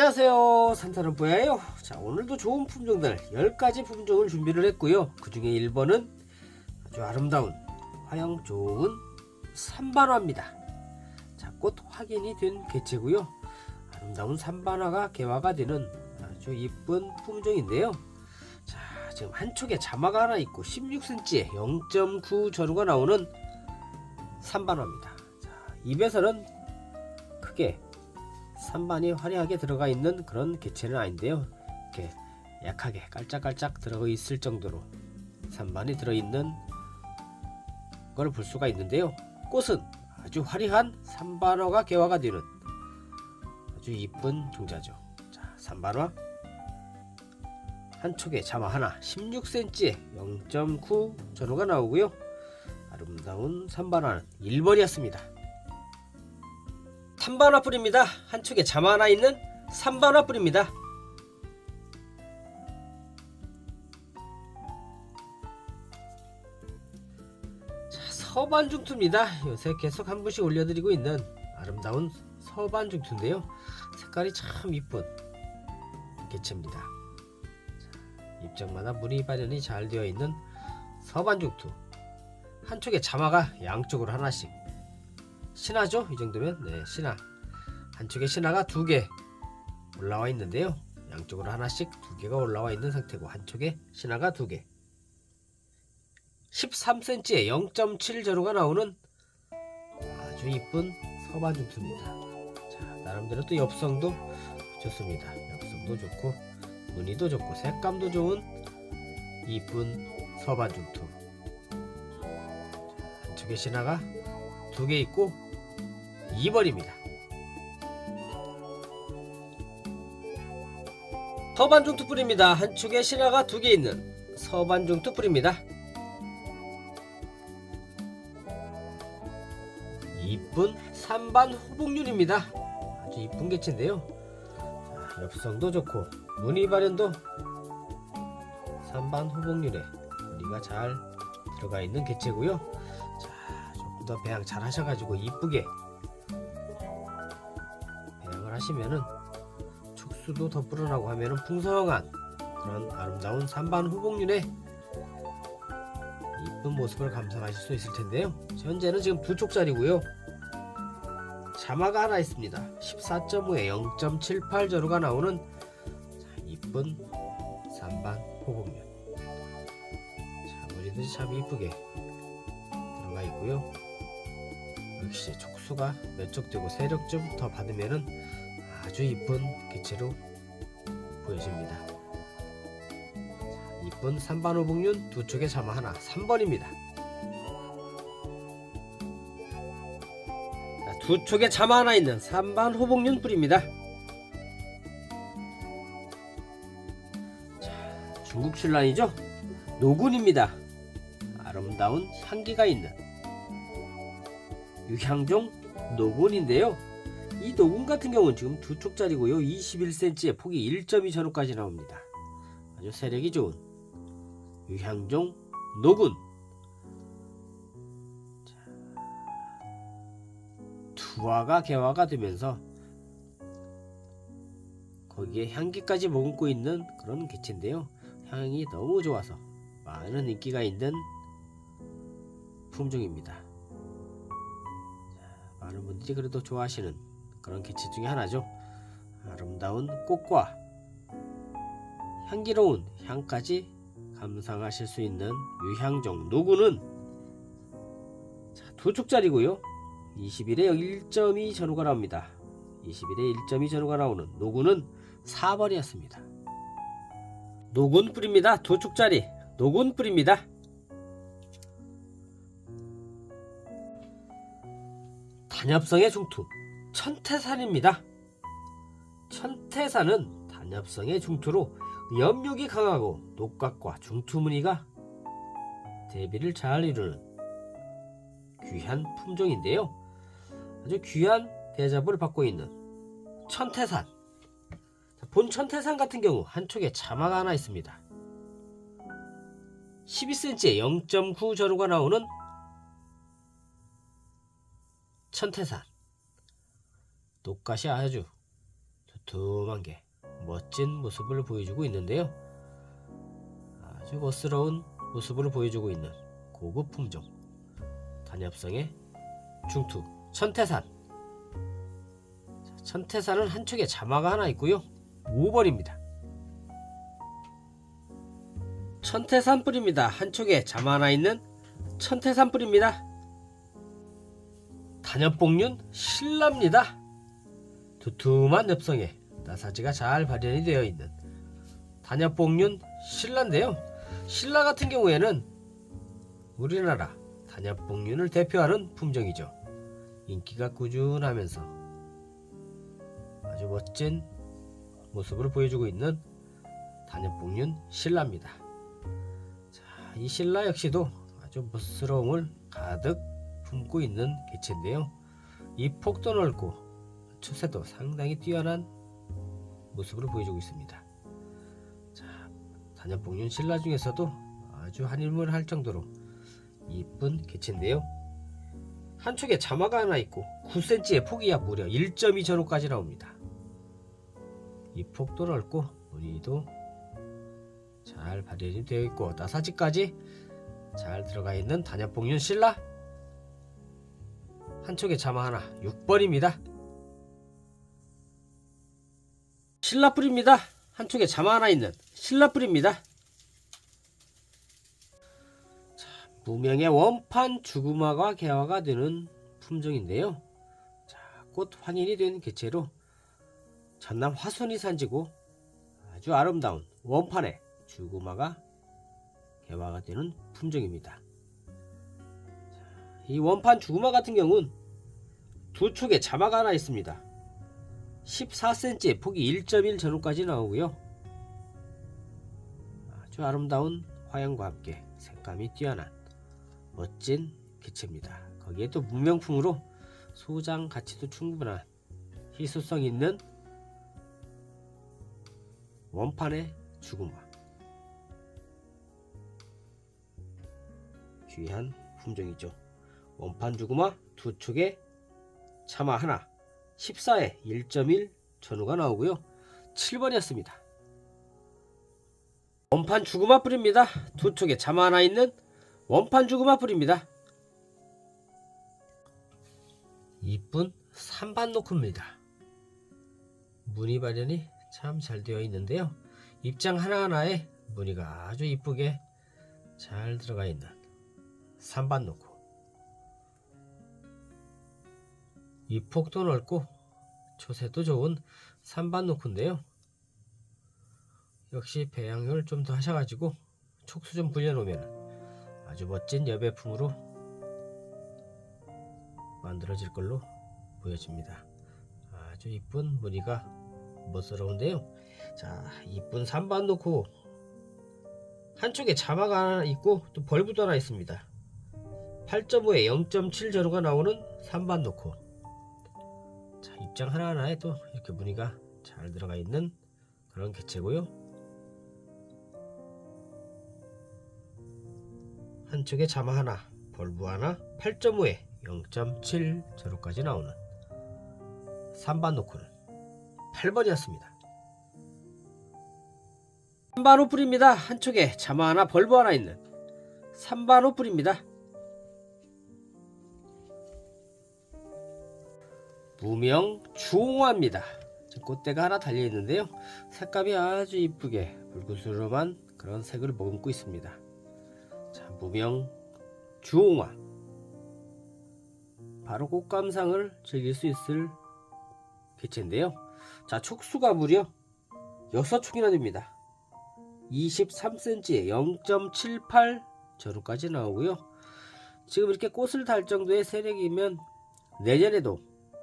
안녕하세요. 산타름뽀야예요. 자 오늘도 좋은 품종들 10가지 품종을 준비를 했고요. 그 중에 1번은 아주 아름다운 화형 좋은 삼반화입니다. 자 꽃 확인이 된 개체고요. 아름다운 삼반화가 개화가 되는 아주 이쁜 품종인데요. 자 지금 한쪽에 자마가 하나 있고 16cm에 0.9 전후가 나오는 삼반화입니다. 자 입에서는 크게 산반이 화려하게 들어가 있는 그런 개체는 아닌데요. 이렇게 약하게 깔짝깔짝 들어가 있을 정도로 산반이 들어있는 걸 볼 수가 있는데요. 꽃은 아주 화려한 산반화가 개화가 되는 아주 이쁜 종자죠. 자, 산반화 한쪽에 자마 하나 16cm에 0.9 전후가 나오고요. 아름다운 산반화는 1번이었습니다. 삼반화 뿌립니다. 한쪽에 자마 하나 있는 삼반화 뿌립니다. 자, 서반 중투입니다. 요새 계속 한 분씩 올려드리고 있는 아름다운 서반 중투인데요. 색깔이 참 이쁜 개체입니다. 자, 입장마다 무늬 발현이 잘 되어 있는 서반 중투. 한쪽에 자마가 양쪽으로 하나씩 신화죠? 이 정도면? 네 신화. 한쪽에 신화가 두 개 올라와 있는데요. 양쪽으로 하나씩 두 개가 올라와 있는 상태고 한쪽에 신화가 두 개. 13cm에 0.7 전후가 나오는 아주 이쁜 서반중투입니다. 자 나름대로 또 엽성도 좋습니다. 엽성도 좋고 무늬도 좋고 색감도 좋은 이쁜 서반중투. 한쪽에 신화가 두 개 있고 2번입니다. 서반중투 뿌립니다. 한쪽에 신화가 두 개 있는 서반중투 뿌립니다. 이쁜 산반 호복륜입니다. 아주 이쁜 개체인데요. 자, 엽성도 좋고 무늬 발현도 산반 호복륜에 무늬가 잘 들어가 있는 개체고요. 더 배양 잘 하셔가지고 이쁘게 배양을 하시면은 촉수도 더 불어나고 하면은 풍성한 그런 아름다운 산반 후복륜의 이쁜 모습을 감상하실 수 있을 텐데요. 현재는 지금 두 쪽짜리고요. 자마가 하나 있습니다. 14.5에 0.78 전후가 나오는 자, 이쁜 산반 호복륜. 자, 머리도 참 이쁘게 들어가 있고요. 역시 촉수가 몇쪽 되고 세력 좀더 받으면은 아주 이쁜 개체로 보여집니다. 자, 이쁜 산반호복륜 두 쪽에 자마 하나 3번입니다. 자, 두 쪽에 자마 하나 있는 산반호복륜 뿌립니다. 자, 중국 신란이죠? 노군입니다. 아름다운 향기가 있는 유향종 노군인데요. 이 노군 같은 경우는 지금 두 쪽짜리고요. 21cm에 폭이 1.2 전후까지 나옵니다. 아주 세력이 좋은 유향종 노군. 자, 투화가 개화가 되면서 거기에 향기까지 머금고 있는 그런 개체인데요. 향이 너무 좋아서 많은 인기가 있는 품종입니다. 자, 많은 분들이 그래도 좋아하시는 그런 개체 중에 하나죠. 아름다운 꽃과 향기로운 향까지 감상하실 수 있는 유향종 누구는 자, 두 쪽짜리고요. 21에 1.2 전후가 나옵니다. 21에 1.2 전후가 나오는 노구는 4번이었습니다. 노군 뿌립니다. 두 쪽짜리 노군 뿌립니다. 단엽성의 중투 천태산입니다. 천태산은 단엽성의 중투로 염력이 강하고 녹각과 중투 무늬가 대비를 잘 이루는 귀한 품종인데요. 아주 귀한 대접을 받고 있는 천태산. 자, 본 천태산 같은 경우 한쪽에 자마가 하나 있습니다. 12cm에 0.9 전후가 나오는 천태산 녹갓이 아주 두툼한 게 멋진 모습을 보여주고 있는데요. 아주 멋스러운 모습을 보여주고 있는 고급 품종. 단엽성의 중투 천태산. 자, 천태산은 한쪽에 자마가 하나 있고요. 5번입니다. 천태산 뿌리입니다. 한쪽에 자마 하나 있는 천태산 뿌리입니다 단엽복륜 신라입니다 두툼한 엽성에 나사지가 잘 발현이 되어 있는 단엽복륜 신라인데요 신라 같은 경우에는 우리나라 단엽복륜을 대표하는 품종이죠. 인기가 꾸준하면서 아주 멋진 모습을 보여주고 있는 단엽복륜 신라입니다. 자, 이 신라 역시도 아주 멋스러움을 가득 품고 있는 개체인데요. 이 폭도 넓고 추세도 상당히 뛰어난 모습을 보여주고 있습니다. 자, 단엽복륜 신라 중에서도 아주 한일물 할 정도로 이쁜 개체인데요. 한쪽에 자마가 하나 있고 9cm의 폭이 약 무려 1.2 전후까지 나옵니다. 이 폭도 넓고 무늬도 잘 발현이 되어 있고 나사지까지 잘 들어가 있는 단엽복륜 신라 한쪽에 자마 하나 6번입니다. 신라뿔입니다. 한쪽에 자마 하나 있는 신라뿔입니다. 자, 무명의 원판 죽음화가 개화가 되는 품종인데요. 자, 꽃 환인이 된 개체로 전남 화순이 산지고 아주 아름다운 원판의 죽음화가 개화가 되는 품종입니다. 자, 이 원판 죽음화 같은 경우는 두 축에 자마가 하나 있습니다. 14cm 폭이 1.1 전후까지 나오고요. 아주 아름다운 화양과 함께 색감이 뛰어난 멋진 개체입니다. 거기에 또 무명품으로 소장 가치도 충분한 희소성 있는 원판의 죽음화 귀한 품종이죠. 원판 죽음화 두 촉에 차마 하나 14에 1.1 전후가 나오고요. 7번이었습니다. 원판 죽음아 뿌립니다. 두 촉에 자마 하나 있는 원판 죽음아 뿌립니다. 이쁜 산반 노크입니다. 무늬 발현이 참 잘 되어 있는데요. 입장 하나하나에 무늬가 아주 이쁘게 잘 들어가 있는 산반 노크. 이 폭도 넓고 초세도 좋은 산반 노크인데요. 역시 배양을 좀 더 하셔가지고 촉수 좀 불려놓으면 아주 멋진 여배품으로 만들어질 걸로 보여집니다. 아주 이쁜 무늬가 멋스러운데요. 자, 이쁜 산반 놓고 한쪽에 자마가 하나 있고 또 벌브도 하나 있습니다. 8.5에 0.7 전후가 나오는 산반 놓고 자, 입장 하나하나에 또 이렇게 무늬가 잘 들어가 있는 그런 개체고요. 한쪽에 자마 하나, 벌브 하나, 8.5에 0.7 제로까지 나오는 3반 노크는 8번이었습니다. 3반 오플입니다. 한쪽에 자마 하나, 벌브 하나 있는 3반 오플입니다. 무명 주홍화입니다. 꽃대가 하나 달려 있는데요. 색감이 아주 이쁘게 붉은수름한 그런 색을 머금고 있습니다. 자, 무명 주홍화. 바로 꽃 감상을 즐길 수 있을 개체인데요. 자, 촉수가 무려 6촉이나 됩니다. 23cm에 0.78 전후까지 나오고요. 지금 이렇게 꽃을 달 정도의 세력이면 내년에도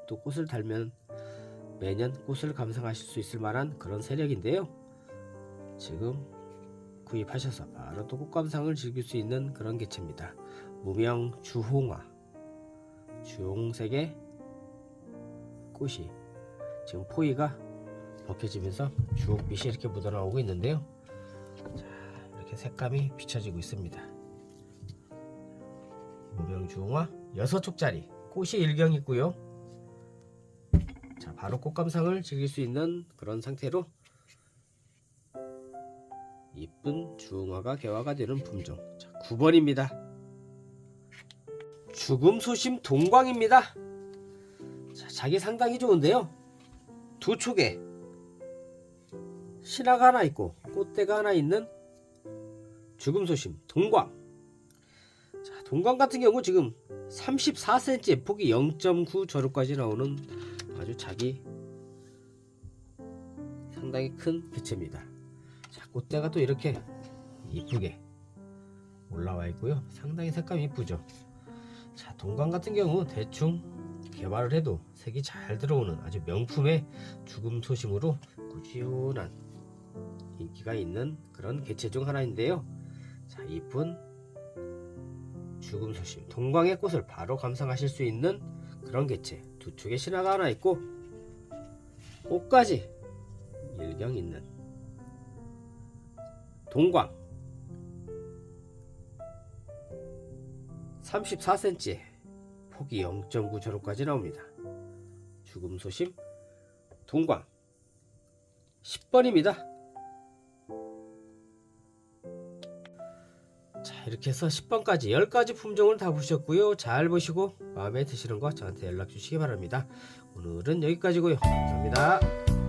또 꽃을 달면 매년 꽃을 감상하실 수 있을 만한 그런 세력인데요. 지금 구입하셔서 바로 또 꽃 감상을 즐길 수 있는 그런 개체입니다. 무명 주홍화 주홍색의 꽃이 지금 포위가 벗겨지면서 주홍빛이 이렇게 묻어나오고 있는데요. 자, 이렇게 색감이 비춰지고 있습니다. 무명 주홍화 6촉짜리 꽃이 일경 있고요. 자, 바로 꽃 감상을 즐길 수 있는 그런 상태로 이쁜 중화가 개화가 되는 품종. 자, 9번입니다. 죽음 소심 동광입니다. 자, 자기 상당히 좋은데요. 두 촉에 신화가 하나 있고 꽃대가 하나 있는 죽음 소심 동광. 자, 동광 같은 경우 지금 34cm 폭이 0.9 저루까지 나오는 아주 자기 상당히 큰 개체입니다. 자, 꽃대가 또 이렇게 이쁘게 올라와 있고요. 상당히 색감이 이쁘죠. 자, 동광 같은 경우 대충 개발을 해도 색이 잘 들어오는 아주 명품의 죽음 소심으로 꾸준한 인기가 있는 그런 개체 중 하나인데요. 자, 이쁜 죽음 소심 동광의 꽃을 바로 감상하실 수 있는 그런 개체 두 축에 신화가 하나 있고 꽃까지 일경 있는 동광. 34cm 폭이 0.9 저로까지 나옵니다. 죽음 소심 동광. 10번입니다 자 이렇게 해서 10번까지 10가지 품종을 다 보셨고요. 잘 보시고 마음에 드시는 거 저한테 연락 주시기 바랍니다. 오늘은 여기까지고요. 감사합니다